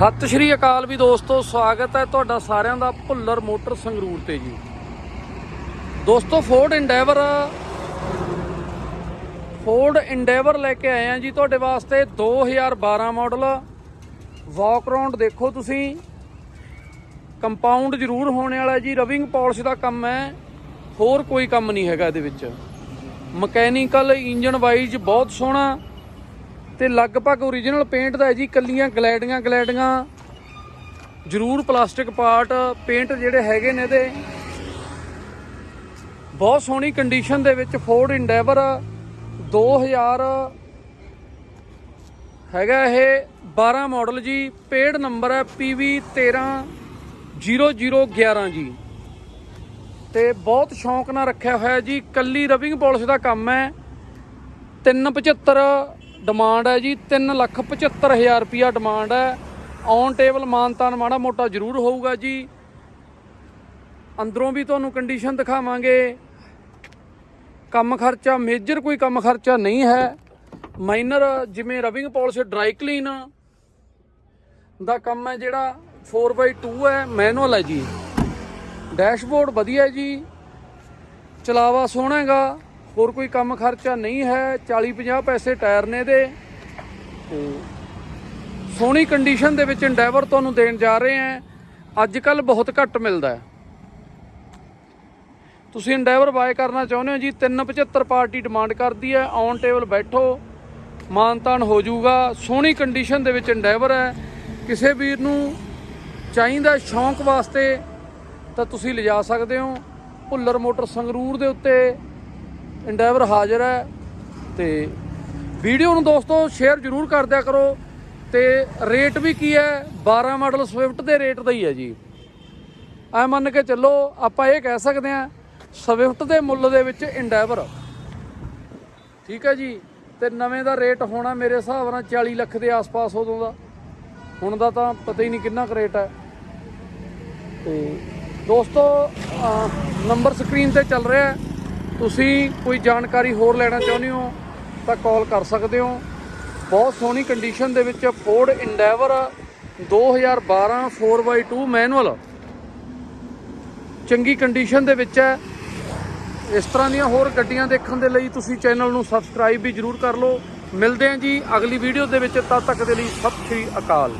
ਸਤਿ ਸ਼੍ਰੀ ਅਕਾਲ ਵੀ ਦੋਸਤੋ, ਸਵਾਗਤ ਹੈ ਤੁਹਾਡਾ ਸਾਰਿਆਂ ਦਾ ਭੁੱਲਰ ਮੋਟਰ ਸੰਗਰੂਰ ਤੇ ਜੀ। ਦੋਸਤੋ ਫੋਰਡ ਇੰਡੈਵਰ ਫੋਰਡ ਇੰਡੈਵਰ ਲੈ ਕੇ ਆਏ ਆ ਜੀ ਤੁਹਾਡੇ ਵਾਸਤੇ 2012 ਮਾਡਲ ਵਾਕ ਅਰਾਊਂਡ ਦੇਖੋ ਤੁਸੀਂ। ਕੰਪਾਊਂਡ ਜ਼ਰੂਰ ਹੋਣੇ ਵਾਲਾ ਜੀ ਰਵਿੰਗ ਪਾਲਿਸ਼ ਦਾ ਕੰਮ ਹੈ। ਹੋਰ ਕੋਈ ਕੰਮ ਨਹੀਂ ਹੈਗਾ ਇਹਦੇ ਵਿੱਚ। ਮਕੈਨੀਕਲ ਇੰਜਨ ਵਾਈਜ਼ ਬਹੁਤ ਸੋਹਣਾ। ਤੇ ਲਗਭਗ ਓਰੀਜਨਲ ਪੇਂਟ ਦਾ ਹੈ ਜੀ ਕੱਲੀਆਂ ਗਲੈਡੀਆਂ ਗਲੈਡੀਆਂ। ਜ਼ਰੂਰ ਪਲਾਸਟਿਕ ਪਾਰਟ ਪੇਂਟ ਜਿਹੜੇ ਹੈਗੇ ਨੇ ਇਹਦੇ। ਬਹੁਤ ਸੋਹਣੀ ਕੰਡੀਸ਼ਨ ਦੇ ਵਿੱਚ ਫੋਰਡ ਇੰਡੈਵਰ 2000 ਹੈਗਾ ਇਹ 12 ਮਾਡਲ ਜੀ ਪੇਡ ਨੰਬਰ ਹੈ PV 130011 ਜੀ। ਤੇ ਬਹੁਤ ਸ਼ੌਂਕ ਨਾਲ ਰੱਖਿਆ ਹੋਇਆ ਜੀ ਕੱਲੀ ਰਵਿੰਗ ਪਾਲਿਸ਼ ਦਾ ਕੰਮ ਹੈ। 375 ਡਿਮਾਂਡ ਹੈ ਜੀ 375000 ਰੁਪਿਆ ਡਿਮਾਂਡ ਹੈ। ਔਨ ਟੇਬਲ ਮਾਨਤਾਨ ਮਾੜਾ ਮੋਟਾ ਜ਼ਰੂਰ ਹੋਊਗਾ ਜੀ। ਅੰਦਰੋਂ ਵੀ ਤੁਹਾਨੂੰ ਕੰਡੀਸ਼ਨ ਦਿਖਾਵਾਂਗੇ। ਕੰਮ ਖਰਚਾ ਮੇਜਰ ਕੋਈ ਕੰਮ ਖਰਚਾ ਨਹੀਂ ਹੈ। ਮਾਈਨਰ ਜਿਵੇਂ ਰਬਿੰਗ ਪਾਲਿਸ਼ ਡਰਾਈ ਕਲੀਨ ਦਾ ਕੰਮ ਹੈ ਜਿਹੜਾ 4x2 ਹੈ ਮੈਨੂਅਲ ਹੈ ਜੀ। ਡੈਸ਼ਬੋਰਡ ਵਧੀਆ ਜੀ। ਚਲਾਵਾ ਸੋਹਣਾ ਹੈਗਾ। ਹੋਰ ਕੋਈ ਕੰਮ ਖਰਚਾ ਨਹੀਂ ਹੈ 40 50 ਪੈਸੇ ਟਾਇਰ ਨੇ ਦੇ ਤੇ ਸੋਹਣੀ ਕੰਡੀਸ਼ਨ ਦੇ ਵਿੱਚ ਇੰਡੈਵਰ ਤੁਹਾਨੂੰ ਦੇਣ ਜਾ ਰਹੇ ਹਾਂ। ਅੱਜ ਕੱਲ ਬਹੁਤ ਘੱਟ ਮਿਲਦਾ ਹੈ। ਤੁਸੀਂ ਇੰਡੈਵਰ ਬਾਏ ਕਰਨਾ ਚਾਹੁੰਦੇ ਹੋ ਜੀ 375 ਪਾਰਟੀ ਡਿਮਾਂਡ ਕਰਦੀ ਹੈ। ਔਨ ਟੇਬਲ ਬੈਠੋ ਮਾਨਤਾਨ ਹੋ ਜਾਊਗਾ। ਸੋਹਣੀ ਕੰਡੀਸ਼ਨ ਦੇ ਵਿੱਚ ਇੰਡੈਵਰ ਹੈ। ਕਿਸੇ ਵੀਰ ਨੂੰ ਚਾਹੀਦਾ ਸ਼ੌਂਕ ਵਾਸਤੇ ਤਾਂ ਤੁਸੀਂ ਲਿਜਾ ਸਕਦੇ ਹੋ। ਭੁੱਲਰ ਮੋਟਰ ਸੰਗਰੂਰ ਦੇ ਉੱਤੇ ਇੰਡੈਵਰ ਹਾਜ਼ਰ ਹੈ ਤੇ ਵੀਡੀਓ ਨੂੰ ਦੋਸਤੋ ਸ਼ੇਅਰ ਜ਼ਰੂਰ ਕਰ ਦਿਆ ਕਰੋ ਤੇ ਰੇਟ ਵੀ ਕੀ ਹੈ? 12 ਮਾਡਲ ਸਵਿਫਟ ਦੇ ਰੇਟ ਦਾ ਹੀ ਹੈ ਜੀ। ਐ ਮੰਨ ਕੇ ਚੱਲੋ, ਆਪਾਂ ਇਹ ਕਹਿ ਸਕਦੇ ਹਾਂ ਸਵਿਫਟ ਦੇ ਮੁੱਲ ਦੇ ਵਿੱਚ ਇੰਡੈਵਰ ਠੀਕ ਹੈ ਜੀ? ਤੇ ਨਵੇਂ ਦਾ ਰੇਟ ਹੋਣਾ ਮੇਰੇ ਹਿਸਾਬ ਨਾਲ 40 ਲੱਖ ਦੇ ਆਸ-ਪਾਸ ਉਦੋਂ ਦਾ। ਹੁਣ ਦਾ ਤਾਂ ਪਤਾ ਹੀ ਨਹੀਂ ਕਿੰਨਾ ਕੁ ਰੇਟ ਹੈ। ਤੇ ਦੋਸਤੋ ਨੰਬਰ ਸਕਰੀਨ ਤੇ ਚੱਲ ਰਿਹਾ ਹੈ। ਤੁਸੀਂ ਕੋਈ ਜਾਣਕਾਰੀ ਹੋਰ ਲੈਣਾ ਚਾਹੁੰਦੇ ਹੋ, ਤਾਂ ਕਾਲ ਕਰ ਸਕਦੇ ਹੋ। ਬਹੁਤ ਸੋਹਣੀ ਕੰਡੀਸ਼ਨ ਦੇ ਵਿੱਚ ਫੋਰਡ ਇੰਡੈਵਰ 2012 4x2 ਮੈਨੂਅਲ ਚੰਗੀ ਕੰਡੀਸ਼ਨ ਦੇ ਵਿੱਚ ਹੈ। ਇਸ ਤਰ੍ਹਾਂ ਦੀਆਂ ਹੋਰ ਗੱਡੀਆਂ ਦੇਖਣ ਦੇ ਲਈ ਤੁਸੀਂ ਚੈਨਲ ਨੂੰ ਸਬਸਕ੍ਰਾਈਬ ਵੀ ਜਰੂਰ ਕਰ ਲਓ। ਮਿਲਦੇ ਹਾਂ ਜੀ ਅਗਲੀ ਵੀਡੀਓ ਦੇ ਵਿੱਚ, ਤਦ ਤੱਕ ਦੇ ਲਈ ਸਤਿ ਸ਼੍ਰੀ ਅਕਾਲ।